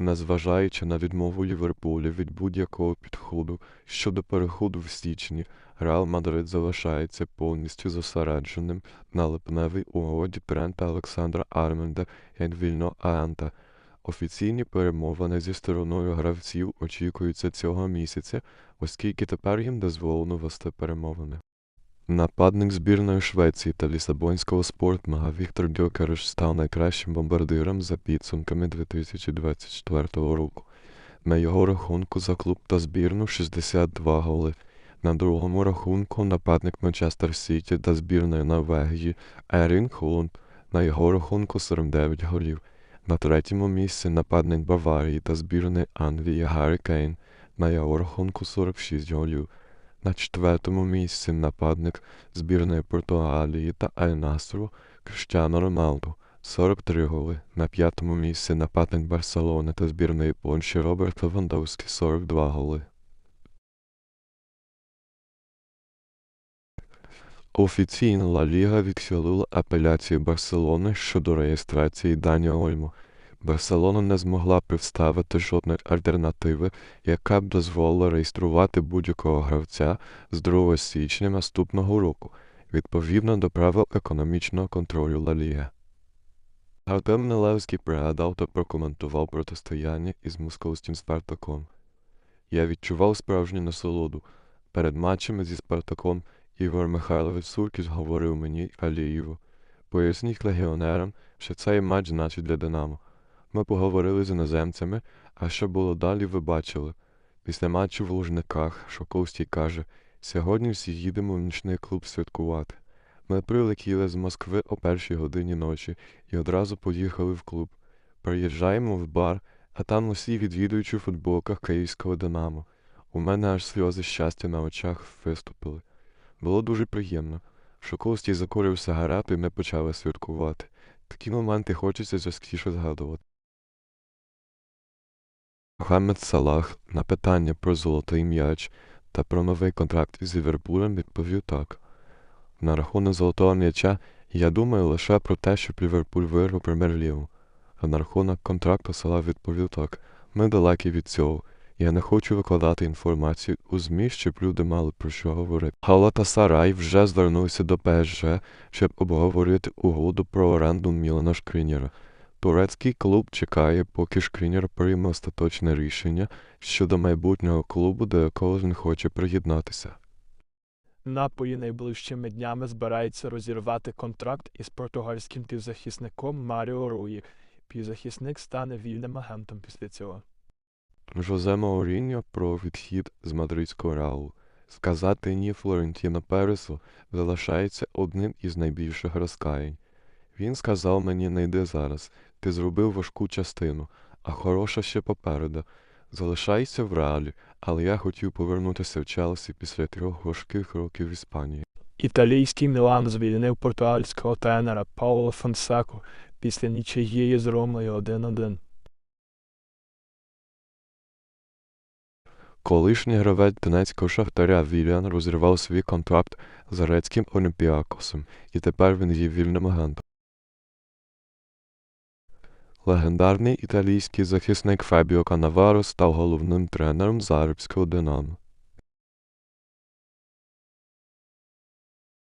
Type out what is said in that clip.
Незважаючи на відмову Ліверпуля від будь-якого підходу щодо переходу в січні, Реал Мадрид залишається повністю зосередженим на липневій угоді Трента Олександра Арменда і Едвільно Аанта. Офіційні перемовини зі стороною гравців очікуються цього місяця, оскільки тепер їм дозволено вести перемовини. Нападник збірної Швеції та Лісабонського спортмага Віктор Дьокериш став найкращим бомбардиром за підсумками 2024 року. На його рахунку за клуб та збірну 62 голи. На другому рахунку нападник Манчестер Сіті та збірної Норвегії Ерін Холланд на його рахунку 49 голів. На третьому місці нападник Баварії та збірної Англії Гаррі Кейн на його рахунку 46 голів. На четвертому місці нападник збірної Португалії та Аль-Насру Криштіану Роналду 43 голи. На п'ятому місці нападник Барселони та збірної Польщі Роберт Левандовський 42 голи. Офіційно Ла Ліга відхилила апеляцію Барселони щодо реєстрації Дані Ольму. Барселона не змогла представити жодної альтернативи, яка б дозволила реєструвати будь-якого гравця з 2 січня наступного року, відповідно до правил економічного контролю Ла Ліги. Артем Нелевський пригадав та прокоментував протистояння із московським Спартаком. Я відчував справжню насолоду. Перед матчами зі Спартаком Ігор Михайлович Суркіс говорив мені Алієву. Поясніть легіонерам, що цей матч значить для Динамо. Ми поговорили з іноземцями, а що було далі, ви бачили. Після матчу в Лужниках Шоковський каже, сьогодні всі їдемо в нічний клуб святкувати. Ми прилетіли з Москви о першій годині ночі і одразу поїхали в клуб. Приїжджаємо в бар, а там усі відвідуючи в футболках київського Динамо. У мене аж сльози щастя на очах виступили. Було дуже приємно. Шоковський закурив сигарету і ми почали святкувати. Такі моменти хочеться частіше згадувати. Мохаммед Салах на питання про золотий м'яч та про новий контракт із Ліверпулем відповів так. На рахунок золотого м'яча я думаю лише про те, щоб Ліверпуль виграв прем'єр-лігу. А на рахунок контракту Салах відповів так. Ми далекі від цього. Я не хочу викладати інформацію у ЗМІ, щоб люди мали про що говорити. Галата Сарай вже звернувся до ПСЖ, щоб обговорити угоду про оренду Мілана Шкрінєра. Турецький клуб чекає, поки Шкрінєр прийме остаточне рішення щодо майбутнього клубу, до якого він хоче приєднатися. Напої найближчими днями збирається розірвати контракт із португальським півзахисником Маріо Руї. Півзахисник стане вільним агентом після цього. Жозе Мауріньо про відхід з мадридського реалу. Сказати ні Флорентіно Пересу залишається одним із найбільших розкаянь. Він сказав мені не йди зараз, ти зробив важку частину, а хороша ще попереду. Залишайся в реалі, але я хотів повернутися в Челсі після трьох важких років в Іспанії. Італійський Мілан звільнив португальського тренера Пауло Фонсеку після нічиєї з Ромою 1-1. Колишній гравець Донецького шахтаря Віліан розірвав свій контракт з грецьким Олімпіакосом, і тепер він є вільним агентом. Легендарний італійський захисник Фебіо Канаваро став головним тренером Зарибського Динамо.